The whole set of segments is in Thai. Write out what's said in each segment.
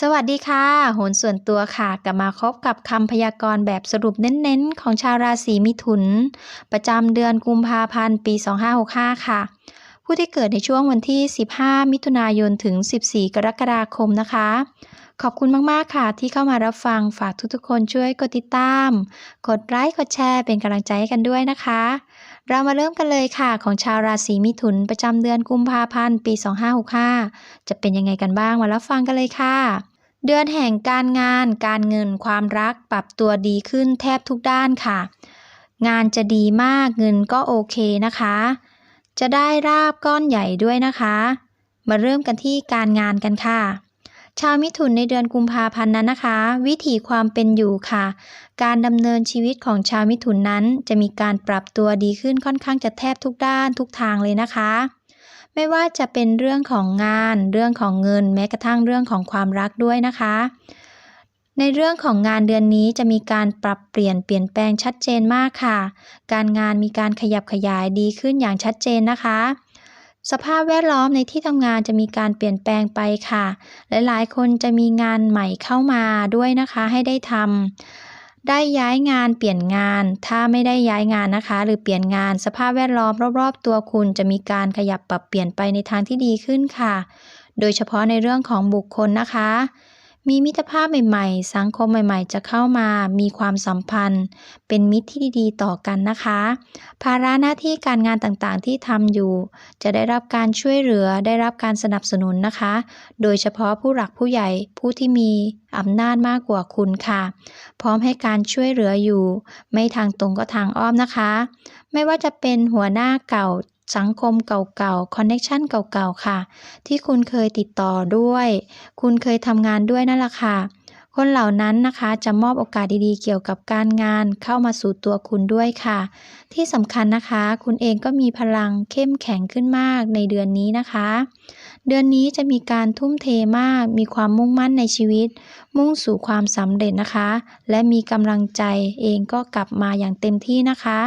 สวัสดีค่ะ โหนส่วนตัวค่ะ กลับมาพบกับคำพยากรณ์แบบสรุปเน้นๆ ของชาวราศีมิถุน ประจำเดือนกุมภาพันธ์ ปี 2565 ค่ะ ผู้ที่เกิดในช่วงวันที่ 15 มิถุนายน ถึง 14 กรกฎาคมนะคะ ขอบคุณมาก ๆ ค่ะ ที่เข้ามารับฟังฝากทุกๆ คนช่วยกดติดตาม กดไลค์กดแชร์เป็นกำลังใจให้กันด้วยนะคะ เรามาเริ่มกันเลยค่ะ ของชาวราศีมิถุนประจำเดือนกุมภาพันธ์ปี 2565 จะเป็นยังไงกันบ้างมารับฟังกันเลยค่ะเดือนแห่งการงาน การเงิน ความรัก ปรับตัวดีขึ้นแทบทุกด้านค่ะ งานจะดีมาก เงินก็โอเคนะคะ จะได้ราบก้อนใหญ่ด้วยนะคะ มาเริ่มกันที่การงานกันค่ะ ชาวมิถุนในเดือนกุมภาพันธ์นั้นนะคะ วิถีความเป็นอยู่ค่ะ การดำเนินชีวิตของชาวมิถุนนั้น จะมีการปรับตัวดีขึ้นค่อนข้างจะแทบทุกด้านทุกทางเลยนะคะ ไม่ว่าจะเป็นเรื่องของงาน เรื่องของเงิน แม้กระทั่งเรื่องของความรักด้วยนะคะ ในเรื่องของงานเดือนนี้จะมีการปรับเปลี่ยนเปลี่ยนแปลงชัดเจนมากค่ะ การงานมีการขยับขยายดีขึ้นอย่างชัดเจนนะคะ สภาพแวดล้อมในที่ทำงานจะมีการเปลี่ยนแปลงไปค่ะ หลายๆ คนจะมีงานใหม่เข้ามาด้วยนะคะให้ได้ทำได้ย้ายงานเปลี่ยนงาน ถ้าไม่ได้ย้ายงานนะคะ หรือเปลี่ยนงานสภาพแวดล้อมรอบ ๆ ตัวคุณจะมีการขยับปรับเปลี่ยนไปในทางที่ดีขึ้นค่ะ โดยเฉพาะในเรื่องของบุคคลนะคะ มีมิตรภาพใหม่ๆ สังคมใหม่ๆ จะเข้ามา มีความสัมพันธ์ เป็นมิตรที่ดีๆต่อกันนะคะ ภาระหน้าที่การงานต่างๆ ที่ทำอยู่ จะได้รับการช่วยเหลือ ได้รับการสนับสนุนนะคะ โดยเฉพาะผู้หลักผู้ใหญ่ ผู้ที่มีอำนาจมากกว่าคุณค่ะ พร้อมให้การช่วยเหลืออยู่ ไม่ทางตรงก็ทางอ้อมนะคะ ไม่ว่าจะเป็นหัวหน้าเก่า สังคมเก่าๆ คอนเน็ชันเก่าๆ ค่ะ ที่คุณเคยติดต่อด้วย คุณเคยทำงานด้วยนั่นแหละค่ะ คนเหล่านั้นนะคะจะมอบโอกาสดีๆ เกี่ยวกับการงานเข้ามาสู่ตัวคุณด้วยค่ะ ที่สำคัญนะคะ คุณเองก็มีพลังเข้มแข็งขึ้นมากในเดือนนี้นะคะ เดือนนี้จะมีการทุ่มเทมาก มีความมุ่งมั่นในชีวิต มุ่งสู่ความสำเร็จนะคะ และมีกำลังใจเองก็กลับมาอย่างเต็มที่นะคะ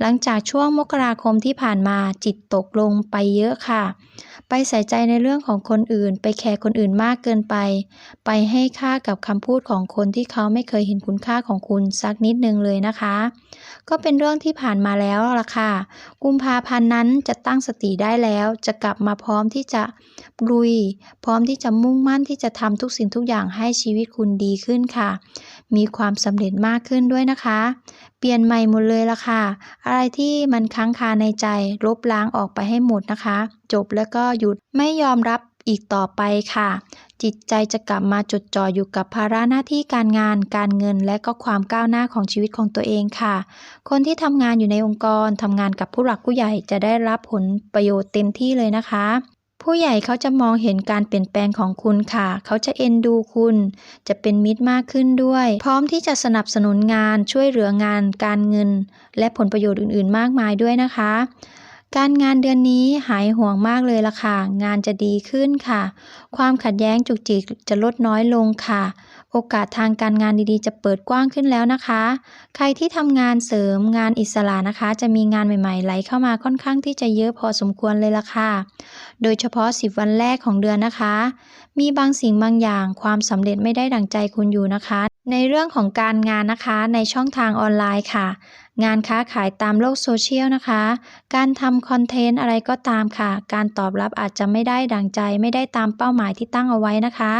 หลังจากช่วงมกราคมที่ผ่านมาจิตตกลงไปเยอะค่ะ ไปใส่ใจในเรื่องของคนอื่น ไปแคร์คนอื่นมากเกินไป ไปให้ค่ากับคำพูดของคนที่เขาไม่เคยเห็นคุณค่าของคุณสักนิดนึงเลยนะคะ ก็เป็นเรื่องที่ผ่านมาแล้วล่ะค่ะ กุมภาพันธ์นั้นจะตั้งสติได้แล้ว จะกลับมาพร้อมที่จะลุย พร้อมที่จะมุ่งมั่นที่จะทำทุกสิ่งทุกอย่างให้ชีวิตคุณดีขึ้นค่ะ มีความสำเร็จมากขึ้นด้วยนะคะ เปลี่ยนใหม่หมดเลยละค่ะ อะไรที่มันค้างคาในใจลบล้างออกไปให้หมดนะคะ จบแล้วก็หยุดไม่ยอมรับอีกต่อไปค่ะ จิตใจจะกลับมาจดจ่ออยู่กับภาระหน้าที่การงาน การเงิน และก็ความก้าวหน้าของชีวิตของตัวเองค่ะ คนที่ทำงานอยู่ในองค์กรทำงานกับผู้หลักผู้ใหญ่จะได้รับผลประโยชน์เต็มที่เลยนะคะ ผู้ใหญ่เขาจะมองเห็นการเปลี่ยนแปลงของคุณค่ะ เขาจะเอ็นดูคุณ จะเป็นมิตรมากขึ้นด้วย พร้อมที่จะสนับสนุนงานช่วยเหลืองานการเงิน และผลประโยชน์อื่น ๆ มากมายด้วยนะคะ การงานเดือนนี้หายห่วงมากเลยล่ะค่ะ งานจะดีขึ้นค่ะ ความขัดแย้งจุกจิกจะลดน้อยลงค่ะ โอกาสทางการงานดีๆ จะเปิดกว้างขึ้นแล้วนะคะ ใครที่ทำงานเสริมงานอิสระนะคะ จะมีงานใหม่ๆ ไหลเข้ามาค่อนข้างที่จะเยอะพอสมควรเลยล่ะค่ะ โดยเฉพาะ 10 วันแรกของเดือนนะคะ มีบางสิ่งบางอย่างความสำเร็จไม่ได้ดั่งใจคุณอยู่นะคะ ในเรื่องของการงานนะคะในช่องทางออนไลน์ค่ะ งานค้าขายตามโลกโซเชียลนะคะ การทำคอนเทนต์อะไรก็ตามค่ะ การตอบรับอาจจะไม่ได้ดั่งใจ ไม่ได้ตามเป้าหมายที่ตั้งเอาไว้นะคะ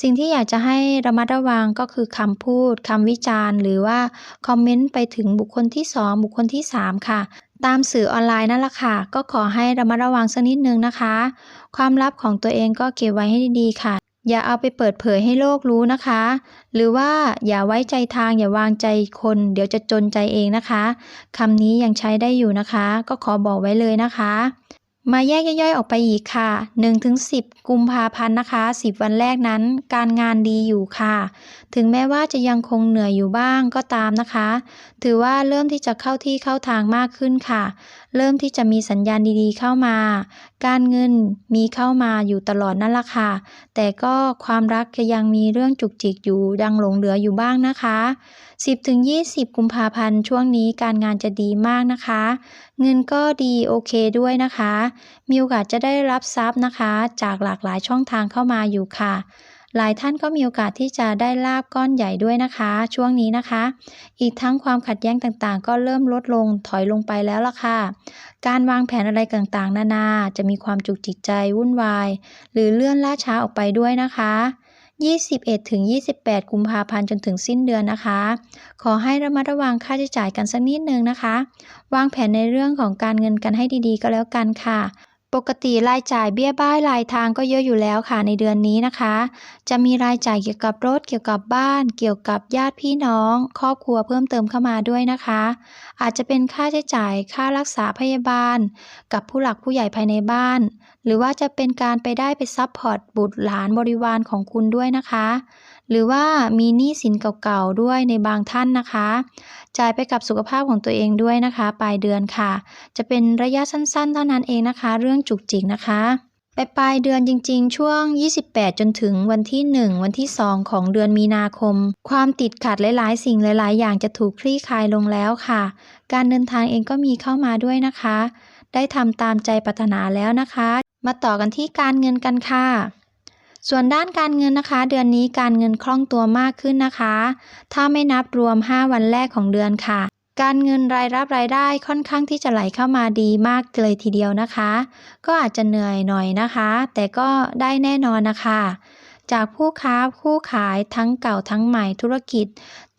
สิ่งที่อยากจะให้ระมัดระวังก็คือคำพูดคำวิจารณ์ หรือว่าคอมเมนต์ไปถึงบุคคลที่ 2 บุคคลที่ 3 ค่ะตามสื่อออนไลน์นั่นแหละค่ะ ก็ขอให้ระมัดระวังสักนิดนึงนะคะ ความลับของตัวเองก็เก็บไว้ให้ดีๆค่ะ อย่าเอาไปเปิดเผยให้โลกรู้นะคะ หรือว่าอย่าไว้ใจทางอย่าวางใจคน เดี๋ยวจะจนใจเองนะคะคำนี้ยังใช้ได้อยู่นะคะ ก็ขอบอกไว้เลยนะคะ มาแยกย่อยๆออกไปอีกค่ะ 1-10 กุมภาพันธ์นะคะ 10 วันแรกนั้น การงานดีอยู่ค่ะ ถึงแม้ว่าจะยังคงเหนื่อยอยู่บ้างก็ตามนะคะ ถือว่าเริ่มที่จะเข้าที่เข้าทางมากขึ้นค่ะ เริ่มที่จะมีสัญญาณดีๆเข้ามา การเงินมีเข้ามาอยู่ตลอดนั่นแหละค่ะ แต่ก็ความรักจะยังมีเรื่องจุกจิกอยู่ดังหลงเหลืออยู่บ้างนะคะ 10-20 กุมภาพันธ์ช่วงนี้การงานจะดีมากนะคะ เงินก็ดีโอเคด้วยนะคะ มีโอกาสจะได้รับทรัพย์นะคะ จากหลากหลายช่องทางเข้ามาอยู่ค่ะ หลายท่านก็มีโอกาสที่จะได้ลาบก้อนใหญ่ด้วยนะคะ ช่วงนี้นะคะ อีกทั้งความขัดแย้งต่างๆ ก็เริ่มลดลงถอยลงไปแล้วล่ะค่ะ การวางแผนอะไรต่างๆ นานาจะมีความจุกจิกใจวุ่นวาย หรือเลื่อนล่าช้าออกไปด้วยนะคะ21ถึง28 กุมภาพันธ์จนถึงสิ้นเดือนนะคะ ขอให้ระมัดระวังค่าใช้จ่ายกันสักนิดนึงนะคะ วางแผนในเรื่องของการเงินกันให้ดีๆ ก็แล้วกันค่ะ ปกติรายจ่ายเบี้ยบ้ายรายทางก็เยอะอยู่แล้วค่ะในเดือนนี้นะคะ จะมีรายจ่ายเกี่ยวกับรถเกี่ยวกับบ้าน เกี่ยวกับญาติพี่น้อง ครอบครัวเพิ่มเติมเข้ามาด้วยนะคะ อาจจะเป็นค่าใช้จ่ายค่ารักษาพยาบาล กับผู้หลักผู้ใหญ่ภายในบ้าน หรือว่าจะเป็นการไปได้ไปซัพพอร์ตบุตรหลานบริวารของคุณด้วยนะคะ หรือว่ามีหนี้สินเก่าๆด้วยในบางท่านนะคะ จ่ายไปกับสุขภาพของตัวเองด้วยนะคะ ปลายเดือนค่ะ จะเป็นระยะสั้นๆ เท่านั้นเองนะคะ เรื่องจุกจิกนะคะไปปลายเดือนจริงๆ ช่วง 28 จนถึงวันที่ 1 วันที่ 2 ของเดือนมีนาคม ความติดขัดหลายๆ สิ่งหลายๆ อย่างจะถูกคลี่คลายลงแล้วค่ะ การเดินทางเองก็มีเข้ามาด้วยนะคะ ได้ทำตามใจปรารถนาแล้วนะคะ มาต่อกันที่การเงินกันค่ะ ส่วนด้านการเงินนะคะ เดือนนี้การเงินคล่องตัวมากขึ้นนะคะ ถ้าไม่นับรวม 5 วันแรกของเดือนค่ะ การเงินรายรับรายได้ค่อนข้างที่จะไหลเข้ามาดีมากเลยทีเดียวนะคะ ก็อาจจะเหนื่อยหน่อยนะคะ แต่ก็ได้แน่นอนนะคะ จากผู้ค้าผู้ขายทั้งเก่าทั้งใหม่ธุรกิจ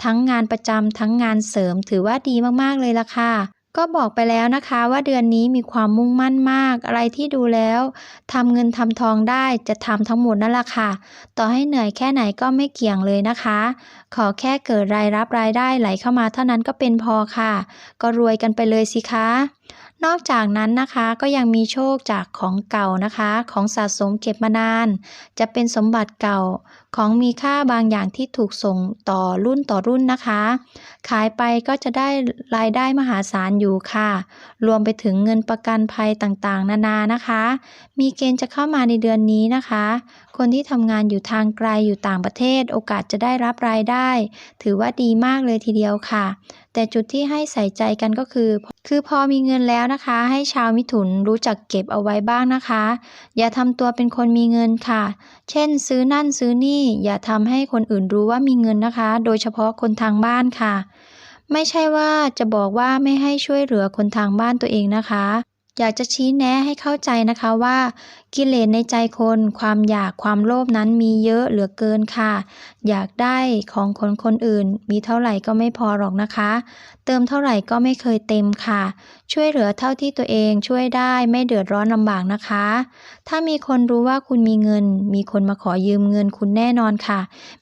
ทั้งงานประจำทั้งงานเสริมถือว่าดีมากๆเลยล่ะค่ะ ก็บอกไปแล้วนะคะว่าเดือนนี้มีความมุ่งมั่นมาก อะไรที่ดูแล้วทำเงินทำทองได้จะทำทั้งหมดนั่นแหละค่ะ ต่อให้เหนื่อยแค่ไหนก็ไม่เกี่ยงเลยนะคะ ขอแค่เกิดรายรับรายได้ไหลเข้ามาเท่านั้นก็เป็นพอค่ะ ก็รวยกันไปเลยสิคะนอกจากนั้นนะคะก็ยังมีโชคจากของเก่านะคะ ของสะสมเก็บมานาน จะเป็นสมบัติเก่า ของมีค่าบางอย่างที่ถูกส่งต่อรุ่นต่อรุ่นนะคะ ขายไปก็จะได้รายได้มหาศาลอยู่ค่ะ รวมไปถึงเงินประกันภัยต่างๆ นานานะคะ มีเกณฑ์จะเข้ามาในเดือนนี้นะคะ คนที่ทำงานอยู่ทางไกลอยู่ต่างประเทศ โอกาสจะได้รับรายได้ ถือว่าดีมากเลยทีเดียวค่ะ แต่จุดที่ให้ใส่ใจกันก็คือ คือพอมีเงินแล้วนะคะ ให้ชาวมิถุนรู้จักเก็บเอาไว้บ้างนะคะ อย่าทำตัวเป็นคนมีเงินค่ะ เช่น ซื้อนั่นซื้อนี่ อย่าทำให้คนอื่นรู้ว่ามีเงินนะคะ โดยเฉพาะคนทางบ้านค่ะ ไม่ใช่ว่าจะบอกว่าไม่ให้ช่วยเหลือคนทางบ้านตัวเองนะคะ อยากจะชี้แนะให้เข้าใจนะคะว่า กิเลสในใจคน ความอยากความโลภนั้นมีเยอะเหลือเกินค่ะ อยากได้ของคนคนอื่น มีเท่าไหร่ก็ไม่พอหรอกนะคะ เติมเท่าไหร่ก็ไม่เคยเต็มค่ะ ช่วยเหลือเท่าที่ตัวเองช่วยได้ไม่เดือดร้อนลำบากนะคะ ถ้ามีคนรู้ว่าคุณมีเงิน มีคนมาขอยืมเงินคุณแน่นอนค่ะ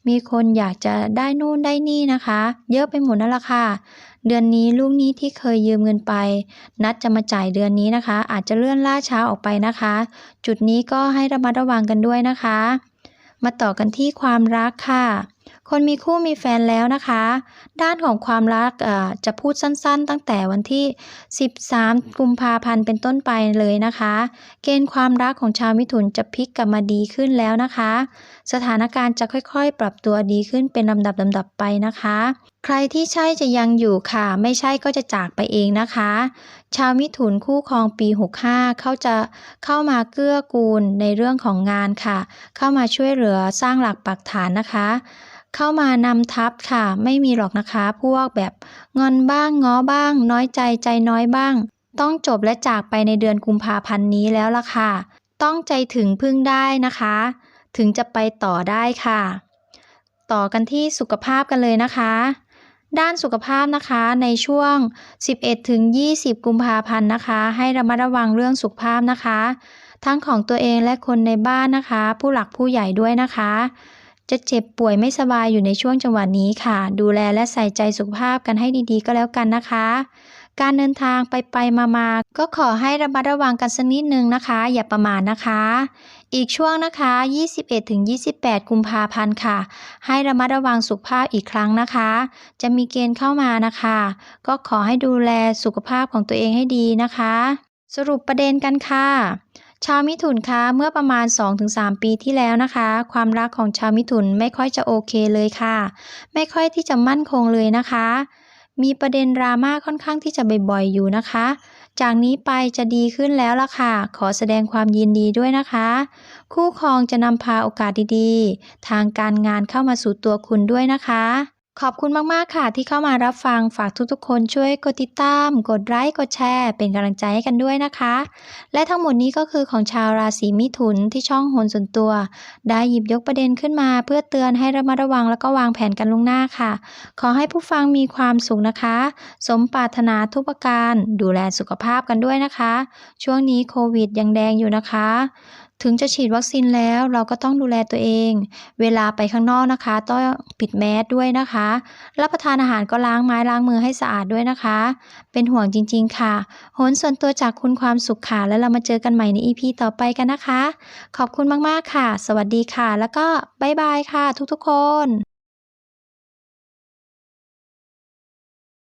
มีคนอยากจะได้นู่นได้นี่นะคะ เยอะไปหมดนั่นแหละค่ะ เดือนนี้ลูกหนี้ที่เคยยืมเงินไป นัดจะมาจ่ายเดือนนี้นะคะ อาจจะเลื่อนล่าช้าออกไปนะคะ จุดนี้ก็ให้ระมัดระวังกันด้วยนะคะ มาต่อกันที่ความรักค่ะ คนมีคู่มีแฟนแล้วนะคะ ด้านของความรักจะพูดสั้นๆ ตั้งแต่วันที่ 13 กุมภาพันธ์เป็นต้นไปเลยนะคะ เกณฑ์ความรักของชาวมิถุนจะพลิกกลับมาดีขึ้นแล้วนะคะ สถานการณ์จะค่อยๆ ปรับตัวดีขึ้นเป็นลำดับลำดับไปนะคะ ใครที่ใช่จะยังอยู่ค่ะ ไม่ใช่ก็จะจากไปเองนะคะ ชาวมิถุนคู่ครองปี 65 เขาจะเข้ามาเกื้อกูลในเรื่องของงานค่ะ เข้ามาช่วยเหลือสร้างหลักปักฐานนะคะ เข้ามานำทัพค่ะ ไม่มีหรอกนะคะ พวกแบบงอนบ้างง้อบ้าง น้อยใจใจน้อยบ้าง ต้องจบและจากไปในเดือนกุมภาพันธ์นี้แล้วล่ะค่ะ ต้องใจถึงพึ่งได้นะคะ ถึงจะไปต่อได้ค่ะ ต่อกันที่สุขภาพกันเลยนะคะ ด้านสุขภาพนะคะในช่วง 11ถึง20 กุมภาพันธ์นะคะ ให้ระมัดระวังเรื่องสุขภาพนะคะ ทั้งของตัวเองและคนในบ้านนะคะ ผู้หลักผู้ใหญ่ด้วยนะคะ จะเจ็บป่วยไม่สบายอยู่ในช่วงจังหวะนี้ค่ะ ดูแลและใส่ใจสุขภาพกันให้ดีๆ ก็แล้วกันนะคะ การเดินทางไปไปมามาก็ขอให้ระมัดระวังกันสักนิดนึงนะคะ อย่าประมาทนะคะ อีกช่วงนะคะ 21-28 กุมภาพันธ์ค่ะ ให้ระมัดระวังสุขภาพอีกครั้งนะคะ จะมีเกณฑ์เข้ามานะคะ ก็ขอให้ดูแลสุขภาพของตัวเองให้ดีนะคะ สรุปประเด็นกันค่ะ ชาวมิถุนคะเมื่อประมาณ 2-3 ปีที่แล้วนะคะ ความรักของชาวมิถุนไม่ค่อยจะโอเคเลยค่ะ ไม่ค่อยที่จะมั่นคงเลยนะคะ มีประเด็นดราม่าค่อนข้างที่จะบ่อยๆอยู่นะคะ จากนี้ไปจะดีขึ้นแล้วล่ะค่ะ ขอแสดงความยินดีด้วยนะคะ คู่ครองจะนำพาโอกาสดีๆ ทางการงานเข้ามาสู่ตัวคุณด้วยนะคะ ขอบคุณมาก ๆ ค่ะที่เข้ามารับฟังฝากทุก ๆ คนช่วยกดติดตาม กดไลค์ กดแชร์ เป็นกำลังใจให้กันด้วยนะคะ และทั้งหมดนี้ก็คือของชาวราศีมิถุนที่ช่องโหนส่วนตัว ได้หยิบยกประเด็นขึ้นมา เพื่อเตือนให้ระมัดระวังแล้วก็วางแผนกันล่วงหน้าค่ะ ขอให้ผู้ฟังมีความสุขนะคะ สมปรารถนาทุกประการ ดูแลสุขภาพกันด้วยนะคะ ช่วงนี้โควิดยังแดงอยู่นะคะ ถึงจะฉีดวัคซีนแล้วเราก็ต้องดูแลตัวเอง เวลาไปข้างนอกนะคะ ต้องปิดแมสด้วยนะคะ รับประทานอาหารก็ล้างไม้ล้างมือให้สะอาดด้วยนะคะ เป็นห่วงจริงๆ ค่ะโหนส่วนตัวจากคุณความสุขค่ะ แล้วเรามาเจอกันใหม่ใน EP ต่อไปกันนะคะ ขอบคุณมากๆค่ะ สวัสดีค่ะ แล้วก็บ๊ายบายค่ะ ทุกๆคน